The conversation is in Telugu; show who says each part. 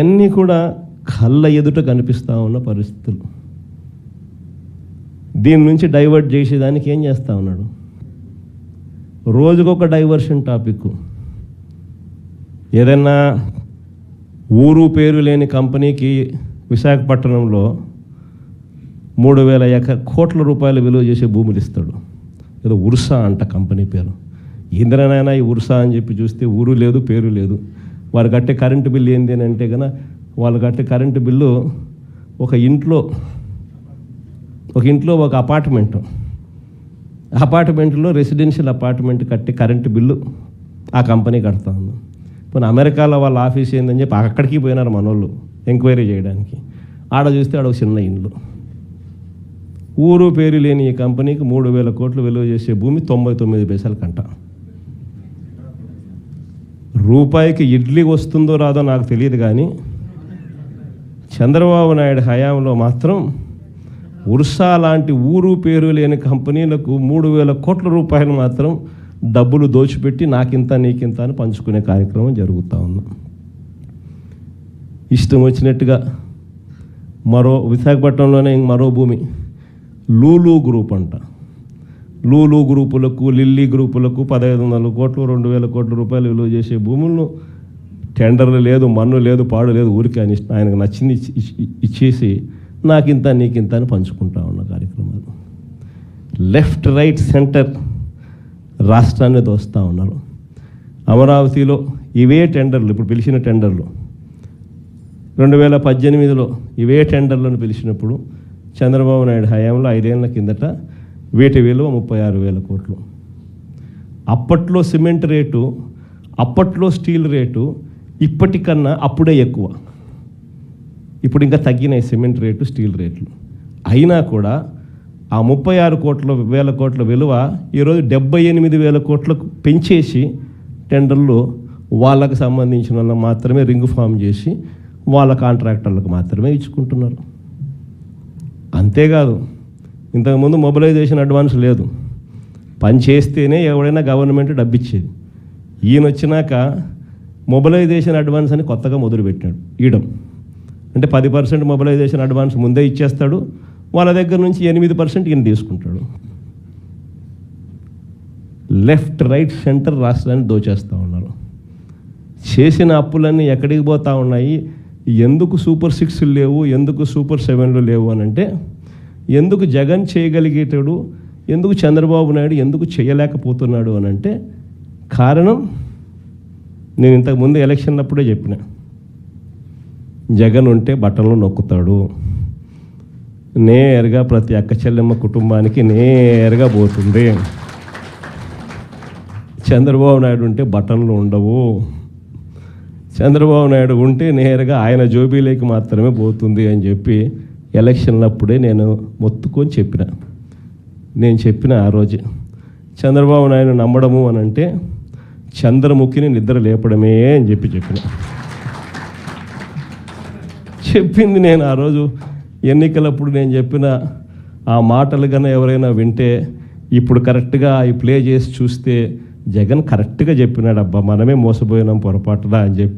Speaker 1: అన్నీ కూడా కళ్ళ ఎదుట కనిపిస్తూ ఉన్న పరిస్థితులు. దీని నుంచి డైవర్ట్ చేసేదానికి ఏం చేస్తూ ఉన్నాడు? రోజుకొక డైవర్షన్ టాపిక్. ఏదన్నా ఊరు పేరు లేని కంపెనీకి విశాఖపట్నంలో మూడు వేల ఎక కోట్ల రూపాయలు విలువ చేసే భూములు ఇస్తాడు. ఏదో ఉర్సా అంట కంపెనీ పేరు. ఇంద్రనైనా ఈ ఉర్సా అని చెప్పి చూస్తే ఊరు లేదు పేరు లేదు. వారు కట్టే కరెంటు బిల్లు ఏంది అని అంటే కనుక వాళ్ళు కట్టే కరెంటు బిల్లు ఒక ఇంట్లో ఒక ఇంట్లో ఒక అపార్ట్మెంట్. అపార్ట్మెంట్లో రెసిడెన్షియల్ అపార్ట్మెంట్ కట్టే కరెంటు బిల్లు ఆ కంపెనీ కడతా ఉంది. పోనీ అమెరికాలో వాళ్ళ ఆఫీస్ ఏందని చెప్పి అక్కడికి పోయినారు మనోళ్ళు ఎంక్వైరీ చేయడానికి. ఆడ చూస్తే ఆడ ఒక చిన్న ఇండ్లు ఊరు పేరు లేని ఈ కంపెనీకి మూడు వేల కోట్లు విలువ చేసే భూమి తొంభై తొమ్మిది పైసలు కంట. రూపాయికి ఇడ్లీ వస్తుందో రాదో నాకు తెలియదు కానీ చంద్రబాబు నాయుడు హయాంలో మాత్రం ఉర్సా లాంటి ఊరు పేరు లేని కంపెనీలకు మూడు వేల కోట్ల రూపాయలు మాత్రం డబ్బులు దోచిపెట్టి నాకింత నీకింత అని పంచుకునే కార్యక్రమం జరుగుతూ ఉంది. ఇష్టం వచ్చినట్టుగా మరో విశాఖపట్నంలోనే మరో భూమి లూలు గ్రూప్ అంట. లూలు గ్రూపులకు లిల్లీ గ్రూపులకు పదహైదు వందల కోట్లు రెండు వేల కోట్ల రూపాయలు విలువ చేసే భూములను టెండర్లు లేదు మన్ను లేదు పాడు లేదు ఊరికి అని ఆయనకు నచ్చింది ఇచ్చేసి నాకింత నీకింత అని పంచుకుంటా ఉన్న కార్యక్రమాలు లెఫ్ట్ రైట్ సెంటర్ రాష్ట్రాన్ని దోస్తూ ఉన్నారు. అమరావతిలో ఇవే టెండర్లు ఇప్పుడు పిలిచిన టెండర్లు. రెండు వేల పద్దెనిమిదిలో ఇవే టెండర్లను పిలిచినప్పుడు చంద్రబాబు నాయుడు హయాంలో ఐదేళ్ళ కిందట వీటి విలువ ముప్పై ఆరు వేల కోట్లు. అప్పట్లో సిమెంట్ రేటు అప్పట్లో స్టీల్ రేటు ఇప్పటికన్నా అప్పుడే ఎక్కువ. ఇప్పుడు ఇంకా తగ్గినాయి సిమెంట్ రేటు స్టీల్ రేట్లు. అయినా కూడా ఆ ముప్పై ఆరు కోట్ల వేల కోట్ల విలువ ఈరోజు డెబ్బై ఎనిమిది వేల కోట్లకు పెంచేసి టెండర్లు వాళ్ళకు సంబంధించిన వాళ్ళకి మాత్రమే రింగ్ ఫామ్ చేసి వాళ్ళ కాంట్రాక్టర్లకు మాత్రమే ఇచ్చుకుంటున్నారు. అంతేకాదు ఇంతకుముందు మొబిలైజేషన్ అడ్వాన్స్ లేదు. పని చేస్తేనే ఎవడైనా గవర్నమెంట్ డబ్బిచ్చేది. ఈయన వచ్చినాక మొబిలైజేషన్ అడ్వాన్స్ అని కొత్తగా మొదలుపెట్టాడు ఇయడం అంటే పది పర్సెంట్ మొబిలైజేషన్ అడ్వాన్స్ ముందే ఇచ్చేస్తాడు వాళ్ళ దగ్గర నుంచి ఎనిమిది పర్సెంట్ ఈయన తీసుకుంటాడు. లెఫ్ట్ రైట్ సెంటర్ రాష్ట్రాన్ని దోచేస్తూ ఉన్నారు. చేసిన అప్పులన్నీ ఎక్కడికి పోతూ ఉన్నాయి? ఎందుకు సూపర్ సిక్స్ లేవు? ఎందుకు సూపర్ సెవెన్లు లేవు అని అంటే ఎందుకు జగన్ చేయగలిగేటాడు ఎందుకు చంద్రబాబు నాయుడు ఎందుకు చేయలేకపోతున్నాడు అని అంటే కారణం నేను ఇంతకుముందు ఎలక్షన్ అప్పుడే చెప్పిన. జగన్ ఉంటే బట్టలు నొక్కుతాడు. నేరుగా ప్రతి అక్క చెల్లెమ్మ కుటుంబానికి నేరుగా పోతుంది. చంద్రబాబు నాయుడు ఉంటే బటన్లు ఉండవు. చంద్రబాబు నాయుడు ఉంటే నేరుగా ఆయన జోబీలోకి మాత్రమే పోతుంది అని చెప్పి ఎలక్షన్లప్పుడే నేను మొత్తుకొని చెప్పిన. నేను చెప్పిన ఆ రోజు చంద్రబాబు నాయుడు నమ్మడము అని అంటే చంద్రముఖిని నిద్ర లేపడమే అని చెప్పి చెప్పిన. చెప్పింది నేను ఆ రోజు ఎన్నికలప్పుడు నేను చెప్పిన ఆ మాటలు కన్నా ఎవరైనా వింటే ఇప్పుడు కరెక్ట్గా ఈ ప్లే చేసి చూస్తే జగన్ కరెక్ట్గా చెప్పినాడు అబ్బా మనమే మోసపోయినాం పొరపాటున అని చెప్పి.